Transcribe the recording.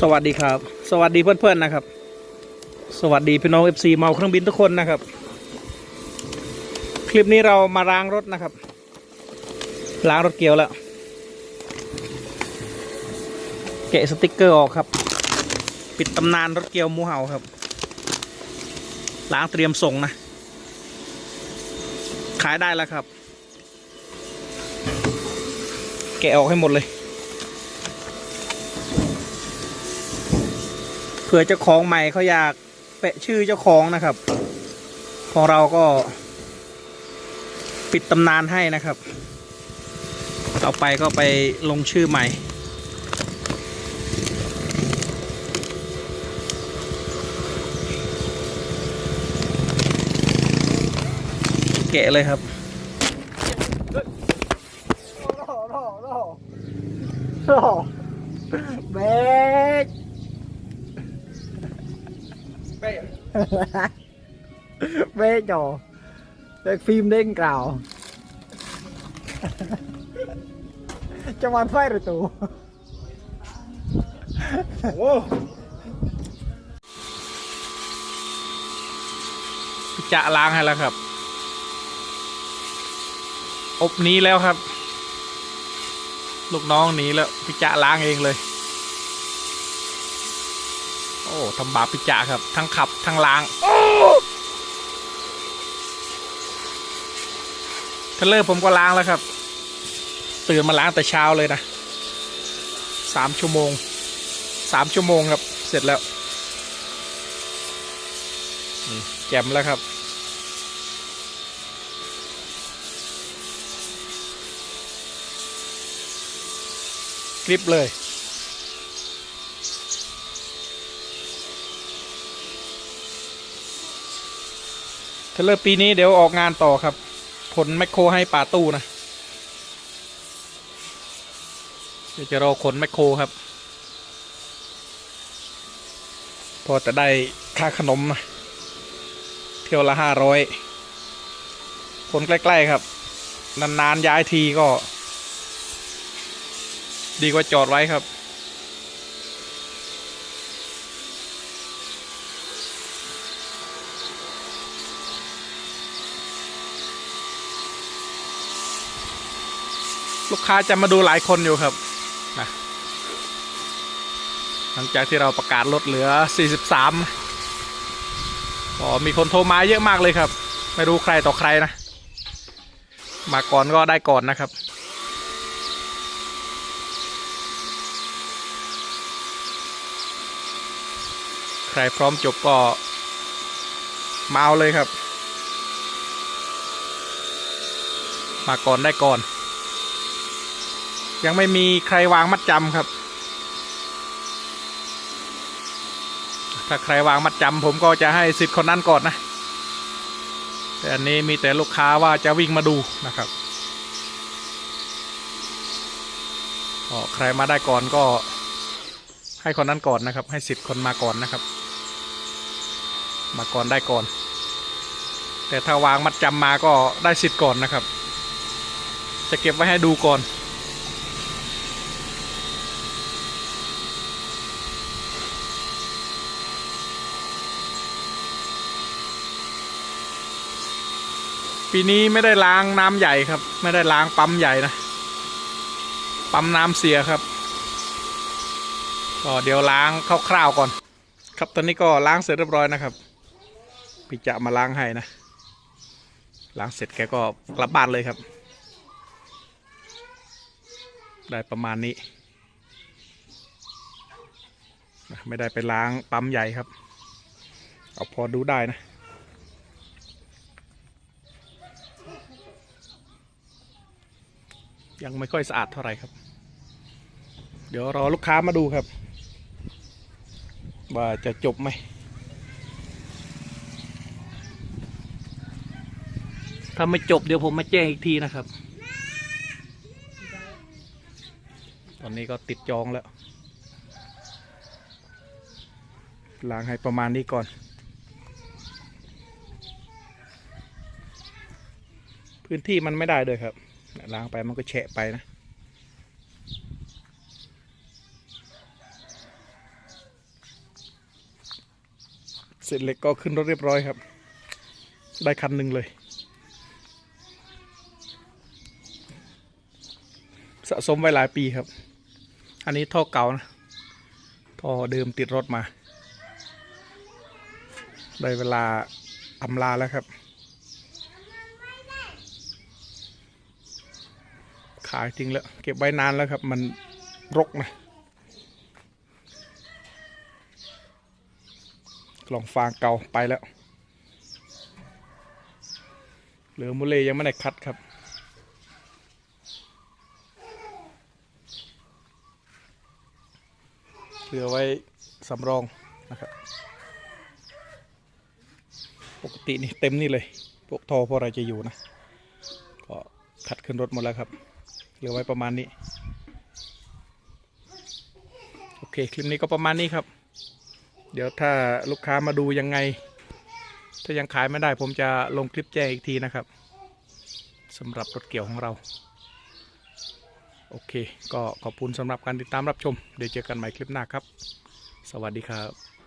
สวัสดีครับ สวัสดีเพื่อนๆนะครับ สวัสดีพี่น้อง FC เมาเครื่องบินทุกคนนะครับ คลิปนี้เรามาล้างรถนะครับ ล้างรถเกียวแล้ว แกะสติกเกอร์ออกครับ ปิดตำนานรถเกียวมูเห่าครับ ล้างเตรียมส่งนะ ขายได้แล้วครับ แกะออกให้หมดเลย เผื่อเจ้าของใหม่เขาอยากแปะชื่อเจ้าของนะครับ ของเราก็ ปิดตำนานให้นะครับ ต่อไปก็ไปลงชื่อใหม่แกะเลยครับเบก เบกจอเบกฟิล์มเด้งกล่าวจะมันไฟหรือตูโอ้จะล้างให้แล้วครับ อบหนี้แล้วครับ ลูกน้องหนีแล้วพิจะล้างเองเลย โอ้ทำบาปพิจะครับ ทั้งขับ ทั้งล้างเทเลอร์ผมก็ล้างแล้วครับ ตื่นมาล้างแต่เช้าเลยนะสามชั่วโมงสามชั่วโมงครับ เสร็จแล้วแจ่มแล้วครับ คลิปเลย เทเลอร์ปีนี้เดี๋ยวออกงานต่อครับ ผลแมคโครให้ป่าตู้นะ เดี๋ยวจะรอขนแมคโครครับ พอจะได้ค่าขนมนะเที่ยวละห้าร้อยคนใกล้ๆครับ นานๆย้ายทีก็ ดีกว่าจอดไว้ครับ ลูกค้าจะมาดูหลายคนอยู่ครับนะหลังจากที่เราประกาศลดเหลือ 43ก็มีคนโทรมาเยอะมากเลยครับ ไม่รู้ใครต่อใครนะ มาก่อนก็ได้ก่อนนะครับใครพร้อมจบก็มาเอาเลยครับ มาก่อนได้ก่อน ยังไม่มีใครวางมัดจำครับ ถ้าใครวางมัดจำผมก็จะให้สิทธิ์คนนั้นก่อนนะ แต่อันนี้มีแต่ลูกค้าว่าจะวิ่งมาดูนะครับก็ใครมาได้ก่อนก็ให้คนนั้นก่อนนะครับ ให้สิทธิ์คนมาก่อนนะครับ มาก่อนได้ก่อน แต่ถ้าวางมัดจำมาก็ได้สิทธิ์ก่อนนะครับ จะเก็บไว้ให้ดูก่อน ปีนี้ไม่ได้ล้างน้ำใหญ่ครับ ไม่ได้ล้างปั๊มใหญ่นะ ปั๊มน้ำเสียครับก็เดี๋ยวล้างคร่าวๆก่อน ครับตอนนี้ก็ล้างเสร็จเรียบร้อยนะครับ พี่จะมาล้างให้นะ ล้างเสร็จแกก็กลับบ้านเลยครับ ได้ประมาณนี้ ไม่ได้ไปล้างปั๊มใหญ่ครับ เอาพอดูได้นะ ยังไม่ค่อยสะอาดเท่าไหร่ครับ เดี๋ยวรอลูกค้ามาดูครับ ว่าจะจบไหมถ้าไม่จบเดี๋ยวผมมาแจ้งอีกทีนะครับ ตอนนี้ก็ติดจองแล้วล้างให้ประมาณนี้ก่อน พื้นที่มันไม่ได้เลยครับ ล้างไปมันก็แฉะไปนะ เสร็จเล็กก็ขึ้นรถเรียบร้อยครับ ได้คันหนึ่งเลย สะสมไว้หลายปีครับ อันนี้ท่อเก่านะ ท่อเดิมติดรถมา ได้เวลาอำลาแล้วครับายจริงแล้ว เก็บไว้นานแล้วครับ มันรกนะกล่องฟางเก่าไปแล้ว เหลือมูเลยังไม่ได้คัดครับ เหลือไว้สำรองนะครับ ปกตินี่เต็มนี่เลย พวกทอพวกอะไรจะอยู่นะ ก็คัดขึ้นรถหมดแล้วครับ เหลือไว้ประมาณนี้ โอเค คลิปนี้ก็ประมาณนี้ครับ เดี๋ยวถ้าลูกค้ามาดูยังไง ถ้ายังขายไม่ได้ผมจะลงคลิปแจ้งอีกทีนะครับสำหรับรถเกี่ยวของเรา โอเค ก็ขอบคุณสำหรับการติดตามรับชม เดี๋ยวเจอกันใหม่คลิปหน้าครับ สวัสดีครับ